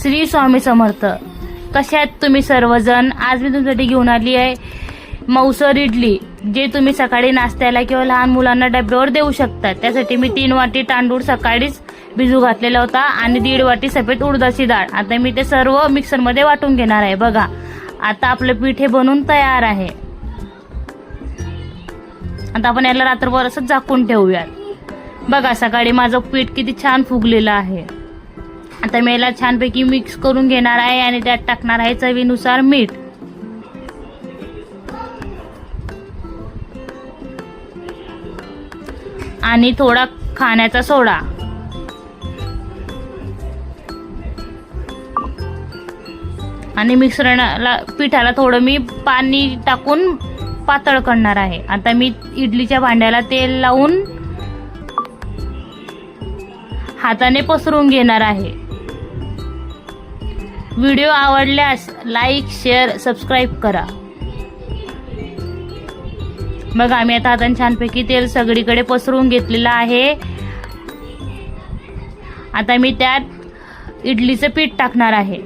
श्री स्वामी समर्थ. कसे आहेत तुम्ही सर्वजण? आज मी तुमच्यासाठी घेऊन आली आहे मौसर इडली जे तुम्ही सकाळी नाश्त्याला किंवा लहान मुलांना डब्यावर देऊ शकता त्यासाठी मी तीन वाटी तांदूळ सकाळीच भिजू घातलेला होता आणि दीड वाटी सफेद उडदाची डाळ. आता मी ते सर्व मिक्सरमध्ये वाटून घेणार आहे. बघा आता आपलं पीठ हे बनून तयार आहे. आता आपण याला रात्रभर असं झाकून ठेवूयात. बघा सकाळी माझं पीठ किती छान फुगलेलं आहे. आता मी याला छानपैकी मिक्स करून घेणार आहे आणि त्यात टाकणार आहे चवीनुसार मीठ. आणि थोडा खाण्याचा सोडा. आणि मिश्रणाला पिठाला थोडं मी पाणी टाकून पातळ करणार आहे. आता मी इडलीच्या भांड्याला तेल लावून हाताने पसरून घेणार आहे. व्हिडिओ आवडल्यास लाईक शेअर सबस्क्राईब करा. मग आम्ही आता हाताने छानपैकी तेल सगळीकडे पसरून घेतलेलं आहे. आता मी त्यात इडलीचं पीठ टाकणार आहे.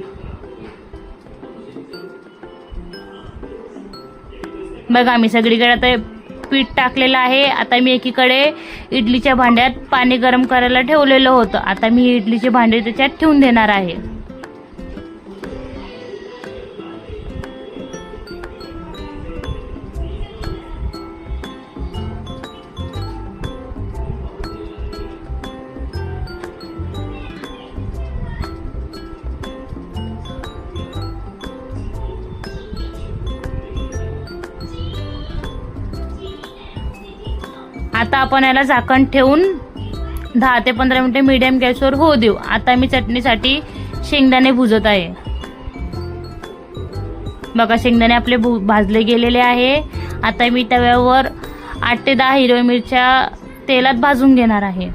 बघा मी सगळीकडे आता पीठ टाकलेलं आहे. आता मी एकीकडे इडलीच्या भांड्यात पाणी गरम करायला ठेवलेलं होतं. आता मी इडलीचे भांडे त्याच्यात ठेवून देणार आहे. आता आपण याला झाकण ठेवून दहा ते पंधरा मिनटं मीडियम गॅसवर होऊ देऊ. आता मी चटणीसाठी शेंगदाणे भुजत आहे. बघा शेंगदाणे आपले भू भाजले गेलेले आहे. आता मी तव्यावर आठ ते दहा हिरव्या मिरच्या तेलात भाजून घेणार आहे.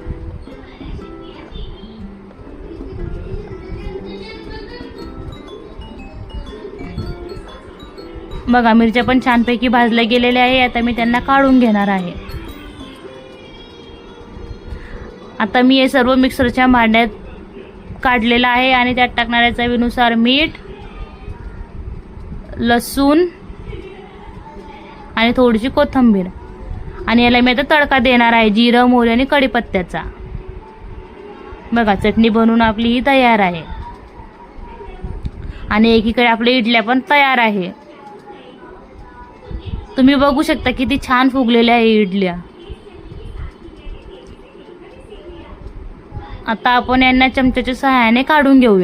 बघा मिरच्या पण छानपैकी भाजल्या गेलेल्या आहे. आता मी त्यांना काढून घेणार आहे. आता मी हे सर्व मिक्सरच्या भांड्यात काढलेलं आहे आणि त्यात टाकणाऱ्या चवीनुसार मीठ लसूण आणि थोडीशी कोथिंबीर. आणि याला मी आता तडका देणार आहे जिरं मोहरी आणि कढीपत्त्याचा. बघा चटणी बनवून आपली ही तयार आहे. आणि एकीकडे आपल्या इडल्या पण तयार आहे. तुम्ही बघू शकता किती छान फुगलेल्या आहे इडल्या. आता आपण यांना चमच्याच्या सहाय्याने काढून घेऊया.